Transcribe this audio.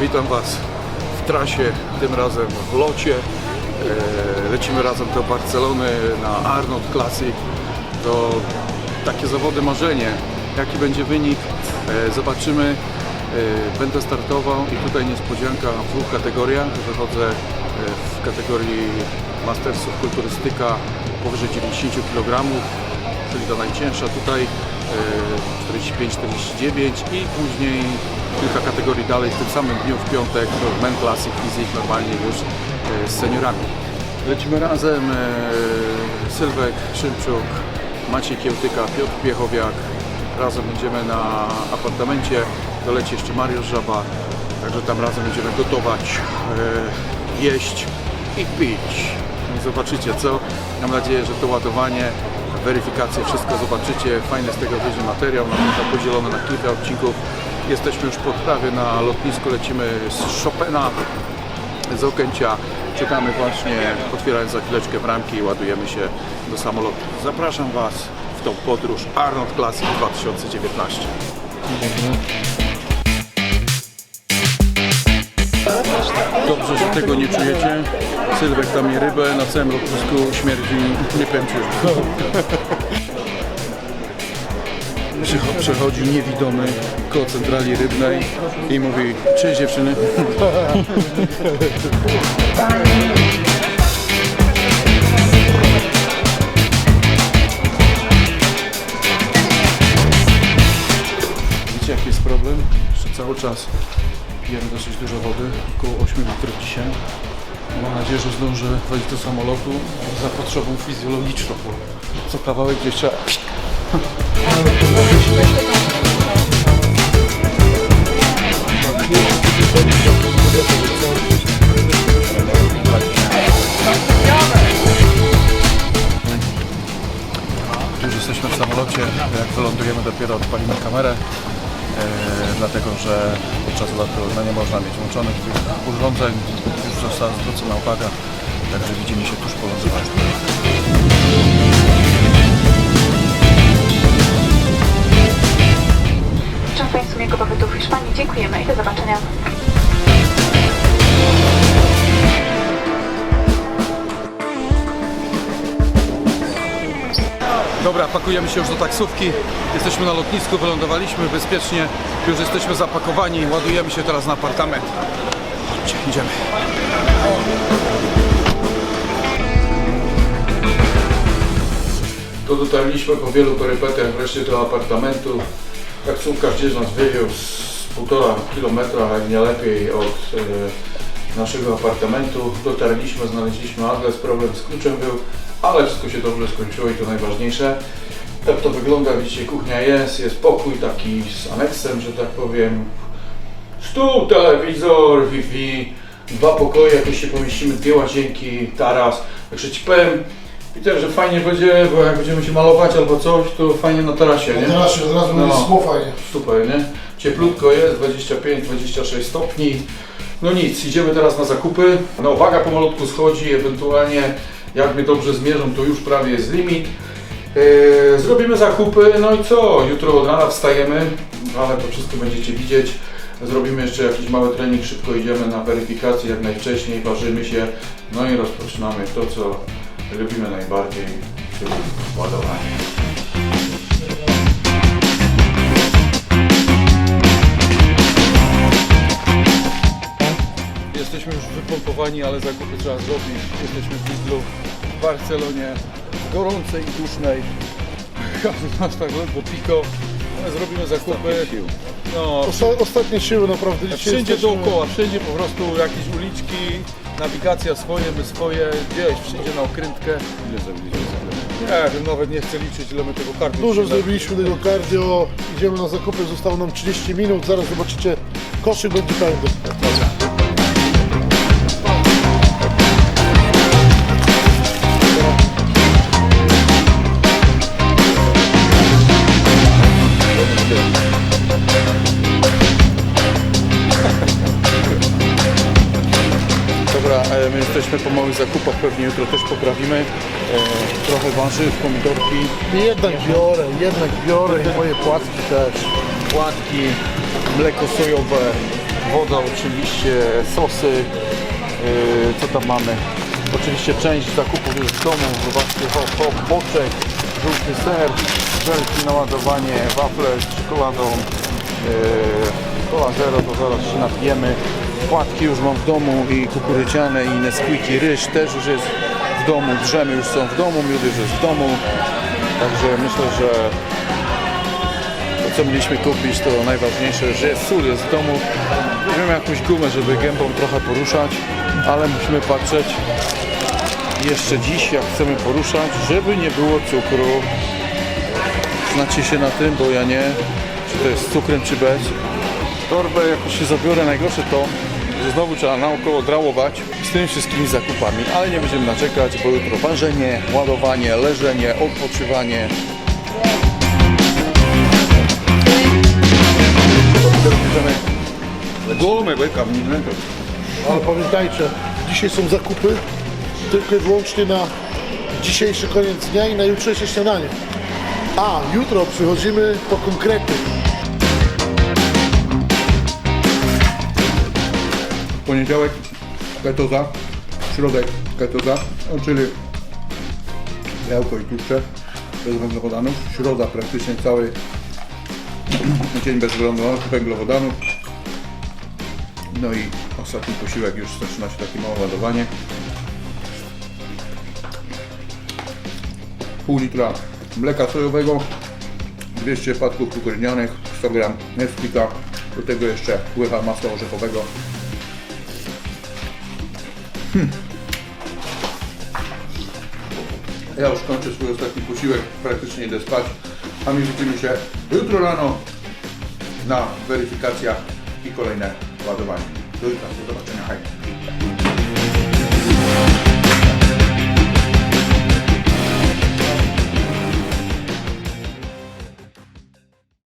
Witam Was w trasie, tym razem w locie. E, Lecimy razem do Barcelony na Arnold Classic. To takie zawody marzenie. Jaki będzie wynik? E, Zobaczymy. E, Będę startował i tutaj niespodzianka w dwóch kategoriach. Wychodzę w kategorii Mastersów Kulturystyka powyżej 90 kg, czyli ta najcięższa tutaj 45-49 i później kilka kategorii dalej w tym samym dniu w piątek to Men Classic Physique normalnie już e, z seniorami. Lecimy razem e, Sylwek Szymczuk, Maciej Kiełtyka, Piotr Piechowiak. Razem będziemy na apartamencie, doleci jeszcze Mariusz Żaba, także tam razem będziemy gotować, e, jeść i pić. No Zobaczycie co. Mam nadzieję, że to ładowanie, weryfikację, wszystko zobaczycie. Fajny z tego wyjdzie materiał, no to podzielone na kilka odcinków. Jesteśmy już po prawie na lotnisku, lecimy z Chopina, z Okęcia. Czekamy właśnie, otwierając za chwileczkę bramki i ładujemy się do samolotu. Zapraszam Was w tą podróż Arnold Classic 2019. Dobrze, że tego nie czujecie. Sylwek tam je rybę, na całym lotnisku śmierdzi, nie. Przycho- Przechodzi niewidomy koło centrali rybnej i mówi, cześć dziewczyny. Wiecie jaki jest problem? Że cały czas pijemy dosyć dużo wody, około 8 litrów dzisiaj. Mam nadzieję, że zdążę wejść do samolotu za potrzebą fizjologiczną, bo co kawałek gdzieś trzeba... Już jesteśmy w samolocie, jak wylądujemy dopiero odpalimy kamerę, e, dlatego że podczas lotu no, nie można mieć włączonych tych urządzeń, już została zwrócona uwaga, także widzimy się tuż po lądowaniu. Życzę Państwu miłego pobytu w Hiszpanii. Dziękujemy i do zobaczenia. Pakujemy się już do taksówki, jesteśmy na lotnisku, wylądowaliśmy bezpiecznie, już jesteśmy zapakowani, ładujemy się teraz na apartament. Chodźcie, idziemy. Tu dotarliśmy po wielu perypetiach wreszcie do apartamentu. Taksówkarz gdzieś nas wywiózł z półtora kilometra, jak nie lepiej od e, naszego apartamentu. Dotarliśmy, znaleźliśmy adres, problem z kluczem był, ale wszystko się dobrze skończyło i to najważniejsze. Tak to wygląda, widzicie, kuchnia jest, jest pokój taki z aneksem, że tak powiem. Stół, telewizor, Wi-Fi, dwa pokoje, jakoś się pomieścimy, dwie łazienki, taras. Także ci powiem, Peter, że fajnie będzie, bo jak będziemy się malować albo coś, to fajnie na tarasie, nie? Teraz się od razu No. będzie sło fajnie. Super, nie? Cieplutko jest, 25-26 stopni. No nic, idziemy teraz na zakupy. No waga pomalutku schodzi, ewentualnie jak mnie dobrze zmierzą, to już prawie jest limit. Yy, zrobimy zakupy, no i co? Jutro od rana wstajemy, ale to wszystko będziecie widzieć. Zrobimy jeszcze jakiś mały trening, szybko idziemy na weryfikację jak najwcześniej, ważymy się, no i rozpoczynamy to, co lubimy najbardziej, czyli ładowanie. Ale zakupy trzeba zrobić. Jesteśmy w Lidlu, w Barcelonie, w gorącej i dusznej. Każdy z nas tak ledwo piko. Zrobimy zakupy. No, Osta ostatnie siły naprawdę dzisiaj wszędzie jesteśmy- dookoła, wszędzie po prostu jakieś uliczki, nawigacja swoje, my swoje, gdzieś, wszędzie na okrętkę. Ile zrobiliśmy Nie wiem, nawet nie chcę liczyć, ile my tego karty Dużo zrobiliśmy tego cardio, idziemy na zakupy, zostało nam 30 minut, zaraz zobaczycie, koszyk będzie pełny. Dobra, jesteśmy po małych zakupach, pewnie jutro też poprawimy. E, trochę warzyw, pomidorki, Jednak biorę, jednak biorę i moje płatki też. płatki, mleko sojowe, woda oczywiście, sosy, yy, co tam mamy? Oczywiście część zakupów jest w domu, zobaczcie, hop, hop, boczek, żółty ser, żelki na ładowanie, wafle z czekoladą, cola zero, to zaraz się napijemy. Płatki już mam w domu i kukurydziane i Nesquiki, ryż też już jest w domu, drzemy już są w domu, miód już jest w domu. Także myślę, że to co mieliśmy kupić to najważniejsze, że jest sól jest w domu. Wiem jakąś gumę, żeby gębą trochę poruszać, ale musimy patrzeć jeszcze dziś, jak chcemy poruszać, żeby nie było cukru. Znacie się na tym, bo ja nie, czy to jest z cukrem, czy bez. Torbę jakoś się zabiorę, najgorsze to, znowu trzeba naokoło drałować z tymi wszystkimi zakupami, ale nie będziemy naczekać, bo jutro ważenie, ładowanie, leżenie, odpoczywanie. Gumy, łykam, nie Ale pamiętajcie, dzisiaj są zakupy tylko i wyłącznie na dzisiejszy koniec dnia i na jutrzejsze śniadanie. A jutro przychodzimy po konkrety. Poniedziałek ketoza, środek ketoza, no, czyli białko i tłuszcze bez węglowodanów, środa praktycznie cały dzień bez węglowodanów. No i ostatni posiłek już zaczyna się takie małe ładowanie. Pół litra mleka sojowego, 200 płatków kukurydzianych, 100 g Nesquika, do tego jeszcze łycha masła orzechowego. Ja już kończę swój ostatni posiłek, praktycznie idę spać, a my widzimy się jutro rano na weryfikacjach i kolejne ładowanie. Do jutra, do zobaczenia, hej.